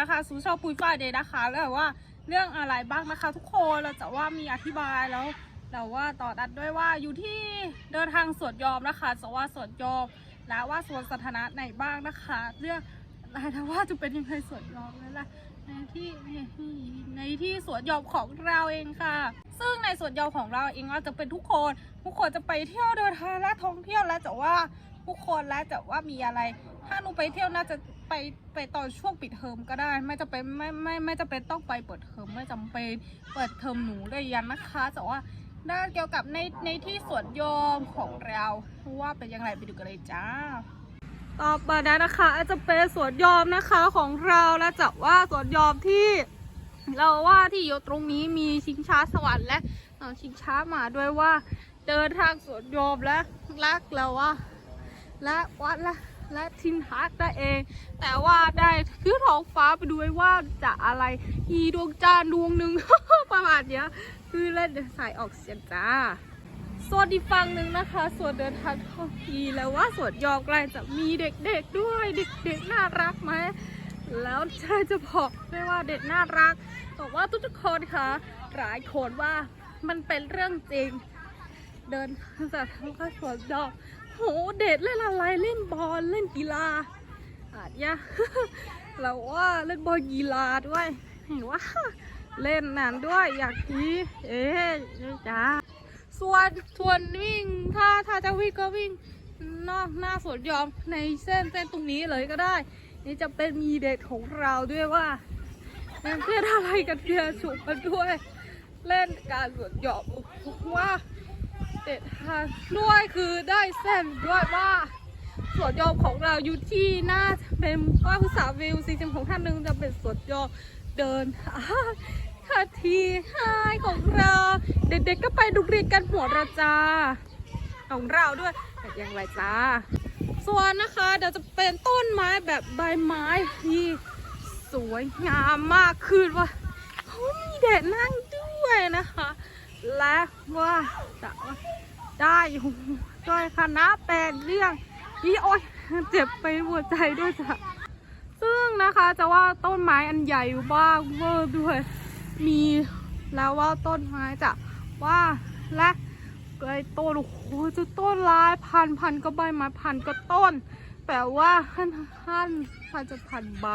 นะคะสูชอบปุยฝ้ายเดย์นะคะแล้วว่าเรื่องอะไรบ้างนะคะ ทุกคนเราจะว่ามีอธิบายแล้วแต่ว่าต่อตัดด้วยว่าอยู่ที่เดินทางสวนยอมนะคะจะว่าสวนยอมแล้วว่าสวนสาธารณะไหนบ้างนะคะ เรื่องอะไรนะว่าจะเป็นยังไงสวนยอมนั่นแหละในที่ในที่สวนยอมของเราเองค่ะ ซึ่งในสวนยอมของเราเองก็จะเป็นทุกคนทุกคนจะไปเที่ยวเดินทางและท่องเที่ยวแล้วแต่ว่าทุกคนแล้วแต่ว่ามีอะไร ถ้าหนูไปเที่ยวน่าจะ ไปไปตอนช่วงปิดเทอมก็ได้ ไม่จะเป็นไม่ไม่ไม่จะเป็นต้องไปเปิดเทอมไม่จำเป็นเปิดเทอมหนูเลยยันนะคะแต่ว่าด้านเกี่ยวกับในในที่สวนโยมของเราว่าเป็นยังไงไปดูกันเลยจ้า ต่อไปนะนะคะอาจจะเป็นสวนยอมนะคะของเราและจะว่าสวนยอมที่เราว่าที่อยู่ตรงนี้มีชิงช้าสวรรค์และชิงช้ามาด้วยว่าเดินทางสวนยอมและรักเราว่าและวัดละ และทินฮักได้เอง แต่ว่าได้คือท้องฟ้าไปดูว้ว่าจะอะไรอีดวงจันทร์ดวงหนึ่ง ประมาณเนี้ย คือเล่นสายออกเสียงจ้าส่วนอีกฝั่งหนึ่งนะคะ ส่วนเดินทางท่องทีแล้วว่าสวนยอมใกล้จะมีเด็กๆด้วย เด็กๆน่ารักไหมแล้วใช่จะบอกด้วยว่าเด็กน่ารักบอกว่าทุกๆคนค่ะหลายคนว่ามันเป็นเรื่องจริง เดินจากทางข้าสวนยอม โหเด็กเล่นอะไรเล่นบอลเล่นกีฬาอาจจะเราว่าเล่นบอลกีฬาด้วยเห็นว่าเล่นนันด้วยอยากทีเอ๊ะจ้าส่วนส่วนวิ่งถ้าถ้าจะวิ่งก็วิ่งนอกหน้าสวนยอมในเส้นเส้นตรงนี้เลยก็ได้ นี่จะเป็นมีเด็กของเราด้วยว่าเล่นเพื่ออะไรกันเพื่อนฉุกกันด้วย เล่นการสวนยอมว่า เด็ดทางด้วยคือได้เส้นด้วยว่าสวนยอมของเราอยู่ที่หน้าเป็นว่าภาษาวิวซีจมของท่านหนึ่งจะเป็นสวนยอมเดินคาทีไฮของเรา เด็กๆก็ไปดูเรียนกันหัวเราจ้าของเราด้วยแต่ยังไรจ้าส่วนนะคะเดี๋ยวจะเป็นต้นไม้แบบใบไม้ที่สวยงามมากขึ้นว่าเขามีเด็กนั่งด้วยนะคะ และว่าจะได้ด้วยคณะแปดเรื่องนี่โอ๊ยเจ็บไปหัวใจด้วยจ้ะซึ่งนะคะจะว่าต้นไม้อันใหญ่บ้างเวอร์ด้วย มีแล้วว่าต้นไม้จะว่าและไอ้ต้นโอ้โหจะต้นลายพันพันก็ใบไม้พันก็ต้นแต่ว่าขั้นขั้นพันจะพันใบ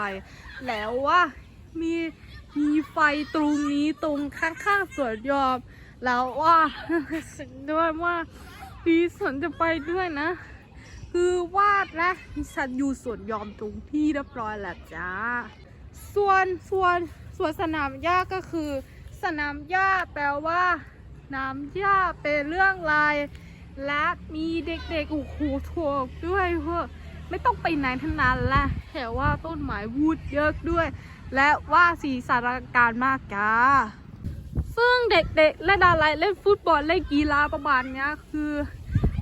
แล้วว่ามีมีไฟตรงนี้ตรงข้างๆสวนยอม แล้วว่าสึกด้วยว่าพี่สนจะไปด้วยนะ คือวาดและฉันอยู่สวนยอมตรงที่เรียบร้อยแล้วจ้า ส่วนส่วนส่วนสนามหญ้าก็คือ สนามหญ้าแปลว่า น้ำหญ้าเป็นเรื่องลาย และมีเด็กๆโอ้โหถูกด้วยเพื่อไม่ต้องไปไหนทั้งนั้นแหละแต่ว่าต้นไม้วูดเยอะด้วย และว่าสีสารการมากจ้า ซึ่งเด็กๆเล่นอะไรเล่นฟุตบอลเล่นกีฬาประมาณเนี้ยคือ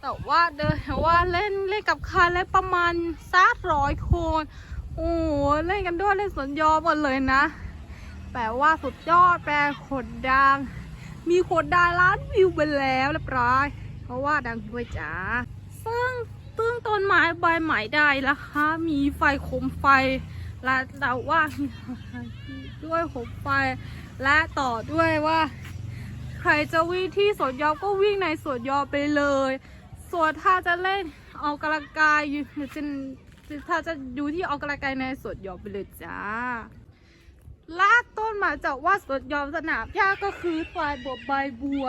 แต่ว่าเดินว่าเล่นเล่นกับใครเล่นประมาณสักร้อยคนโอ้โหเล่นกันด้วยเล่นสนยอมหมดเลยนะแปลว่าสุดยอดแปลคนดัง มีคนดังล้านวิวไปแล้วเรียบร้อย เพราะว่าดังด้วยจ้าซึ่งซึ่งต้นไม้ใบใหม่ได้ล้วคะ มีไฟโคมไฟและเราว่าด้วยโคมไฟ และต่อด้วยว่า ใครจะวิ่งที่สวนยอก็วิ่งในสวนยอไปเลย ส่วนถ้าจะเล่นออกกำลังกายอยู่หรือจะถ้าจะดูที่ออกกำลังกายในสวนยอไปเลยจ้าลากต้นไมาจากว่าสวนยอมสนามหญ้าก็คือปลายบวบใบบัว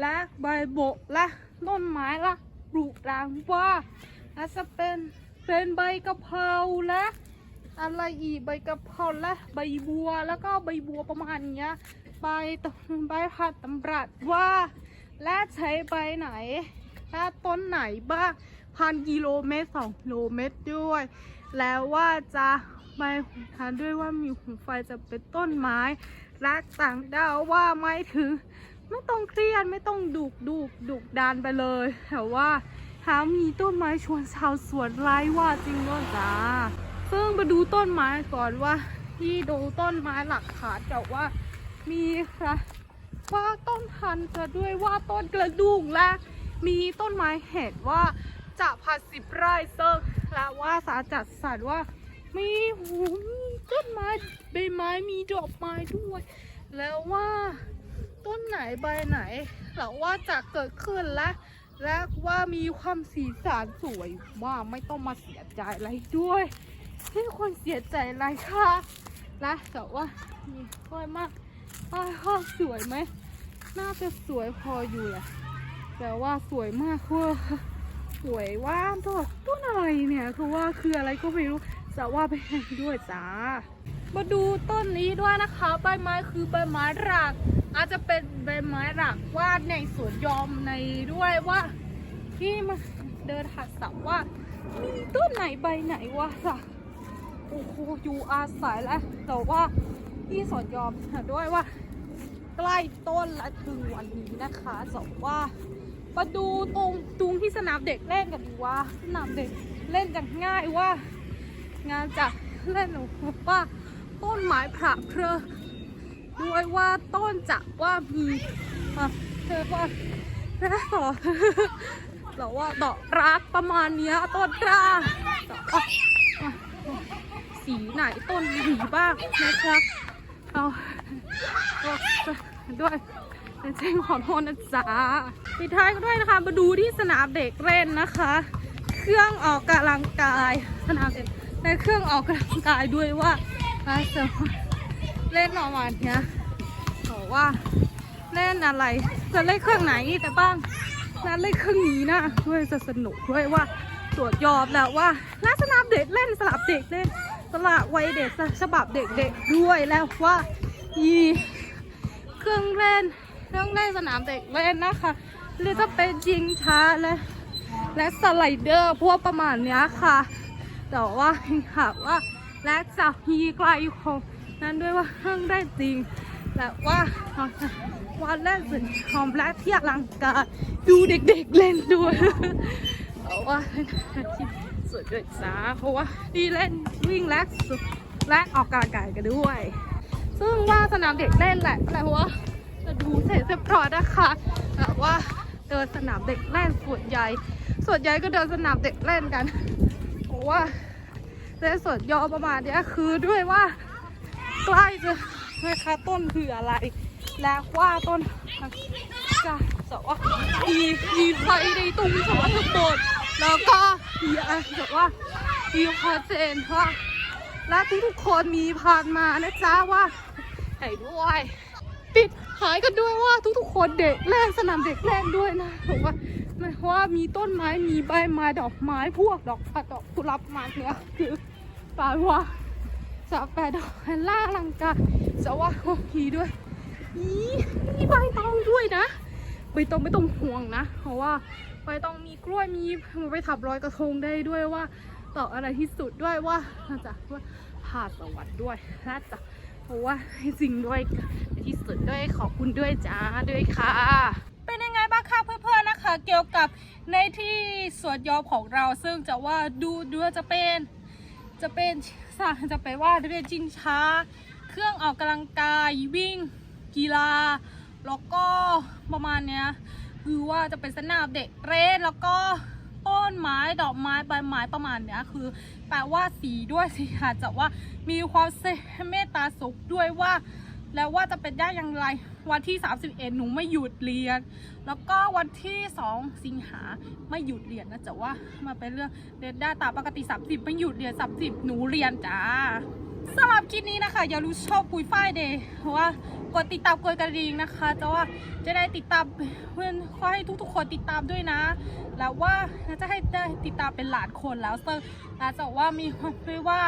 และใบโบกและต้นไม้ละปลูกรางว่าและจะเป็นเป็นใบกะเพราและ อะไรอีกใบกระเพราและใบบัวแล้วก็ใบบัวประมาณเนี้ยใบตใบผัดตำรัดว่า และใช้ใบไหนและต้นไหนบ้างพันกิโลเมตรสองกิโลเมตรด้วย แล้วว่าจะไม่ทานด้วยว่ามีหูไฟจะเป็นต้นไม้และต่างดาวว่าไม่ถึง ไม่ต้องเครียดไม่ต้องดุกดุกดุกดานไปเลยแต่ว่าหามีต้นไม้ชวนชาวสวนไร้ว่าจริงด้วยจ้า ซึ่งมาดูต้นไม้ก่อนว่าที่ดูต้นไม้หลักฐานแต่ว่ามีค่ะว่าต้นพันธุ์จะด้วยว่าต้นกระดุงและมีต้นไม้เห็ดว่าจะพันสิบไร่ซึ่งและว่าสาจัดสรรว่ามีหูมีต้นไม้ใบไม้มีดอกไม้ด้วย แล้วว่าต้นไหนใบไหนเราว่าจะเกิดขึ้นและและว่ามีความสีสันสวยมากไม่ต้องมาเสียใจอะไรด้วย ที่คนเสียใจไรค่ะและแต่ว่ามีสวยมากอ้าวสวยไหมน่าจะสวยพออยู่แหละแต่ว่าสวยมากเว่าสวยว่ามตัวต้นอะไรเนี่ยคือว่าคืออะไรก็ไม่รู้แต่ว่าไปด้วยจ้ามาดูต้นนี้ด้วยนะคะ ใบไม้คือใบไม้หลัก อาจจะเป็นใบไม้หลักวาดในสวนยอมในด้วยว่า ที่มาเดินหัดสับว่า มีต้นไหนใบไหนวะจ้ะ โอ้โหอยู่อาศัยแล้วแต่ว่าที่สวนยอมด้วยว่า ใกล้ต้นและถึงวันนี้นะคะสองว่ามาดูตรงตรงที่สนามเด็กเล่นกันดีว่าสนามเด็กเล่นกันง่ายว่า งานจากเล่นหนูว่าต้นไม้ผละเพลอด้วยว่าต้นจะว่ามีเธอว่าแร่ต่อแต่ว่าดอกรักประมาณเนี้ยต้นกล้าแต่ว่าอะ สีไหนต้นสีบ้างนะครับ เอาด้วยเจ้งขอโทษนะจ๊ะปิดท้ายก็ด้วยนะคะ มาดูที่สนามเด็กเล่นนะคะ เครื่องออกกำลังกาย สนามเด็กในเครื่องออกกำลังกายด้วยว่าเราจะเล่นประมาเนี้ยบอกว่าเล่นอะไร จะเล่นเครื่องไหนแต่บ้างนั้นเล่นเครื่องนี้นะด้วยจะสนุกด้วยว่าตรวจยอมแล้วว่าน่าสนามเด็กเล่นสลับเด็กเล่น สลับวัยเด็กฉบับเด็กๆด้วยแล้วว่าอีเครื่องเล่นเครื่องเล่นสนามเด็กเล่นนะคะหรือจะเป็นจิงช้าและและสไลเดอร์พวกประมาณนี้ค่ะ แต่ว่าหากว่าและจะมีไกลของนั้นด้วยว่าเครื่องได้จริงและว่าวันแรกสุดคอมและเที่อลังการดูเด็กๆเล่นด้วยแต่ว่า สุดเลยจ้าเพราะว่าดีเล่นวิ่งและสุดและออกกำลังกายกันด้วย ซึ่งว่าสนามเด็กเล่นแหละแต่ว่าจะดูเสร็จเรียบร้อยนะคะแต่ว่าเดินสนามเด็กเล่นส่วนใหญ่ ส่วนใหญ่ก็เดินสนามเด็กเล่นกันเพราะว่าเล่นสวนยอประมาณนี้คือด้วยว่าใกล้จะนะคะต้นคืออะไร และว่าต้นจะสว่ามีมีไฟในตุ้มสวนทุกบท แล้วก็มีอะไรแบบว่ามีคอเจนว่าและทุกๆคนมีผ่านมานะจ๊ะว่าให้ด้วย ปิดหายกันด้วยว่าทุกๆคนเด็กเล่นสนามเด็กเล่นด้วยนะผมว่าไม่ว่ามีต้นไม้มีใบไม้ดอกไม้พวกดอกผัดดอกกุหลาบมาเนี่ยคือแปลว่าจะแปดอกล่าลังกาจะว่าก็มีด้วยอีมีใบตองด้วยนะใบตองไม่ต้องห่วงนะ เพราะว่า ใบตองมีกล้วยมีไปทับรอยกระทงได้ด้วยว่าต่ออะไรที่สุดด้วยว่าน่าจะว่าผ่าสวรรค์ด้วยน่าจะเพราะว่าให้จริงด้วยที่สุดด้วยขอบคุณด้วยจ้าด้วยค่ะ เป็นยังไงบ้างคะเพื่อนๆนะคะ เกี่ยวกับในที่สวนยอมของเราซึ่งจะว่าดูดูจะเป็นจะเป็นสาจะไปนว่าเรียนจิงช้า เครื่องออกกำลังกายวิ่งกีฬาแล้วก็ประมาณเนี้ย คือว่าจะเป็นสนามเด็กเล่นแล้วก็ต้นไม้ดอกไม้ใบไม้ประมาณเนี้ยคือแปลว่าสีด้วยสิค่ะจะว่ามีความเมตตาสุขด้วยว่า แล้วว่าจะเป็นได้อย่างไรวันที่ 31 หนูไม่หยุดเรียน แล้วก็วันที่ 2 สิงหาไม่หยุดเรียนนะจะว่ามาเป็นเรื่องเรียนได้ตามปกติ 30 ไม่หยุดเรียน 30 หนูเรียนจ้า สำหรับคลิปนี้นะคะอย่ารู้ชอบปุยฝ้ายเดย์เพราะว่ากดติดตามกดกระดิ่งนะคะจะว่าจะได้ติดตามเพื่อนขอให้ทุกๆ คนติดตามด้วยนะ แล้วว่าจะให้ได้ติดตามเป็นหลานคนแล้วซึ่งอาจจะว่ามีความด้วยว่า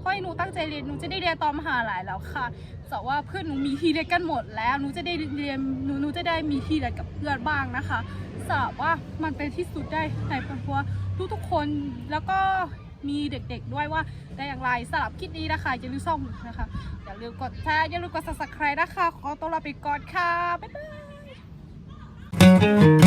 ขอให้หนูตั้งใจเรียนหนูจะได้เรียนตอนมหาลัยแล้วค่ะแต่ว่าเพื่อนหนูมีที่เรียนกันหมดแล้วหนูจะได้เรียนหนูหนูจะได้มีที่เรียนกับเพื่อนบ้างนะคะสำหรับว่ามันเป็นที่สุดได้ในเพราะว่าทุกๆคนแล้วก็ มีเด็กๆด้วยว่าได้อย่างไรสำหรับคลิปนี้นะคะอย่าลืมส่งนะคะอย่าลืมกดแชร์อย่าลืมกด subscribe นะคะ ขอตัวลาไปก่อนค่ะ บ๊ายบาย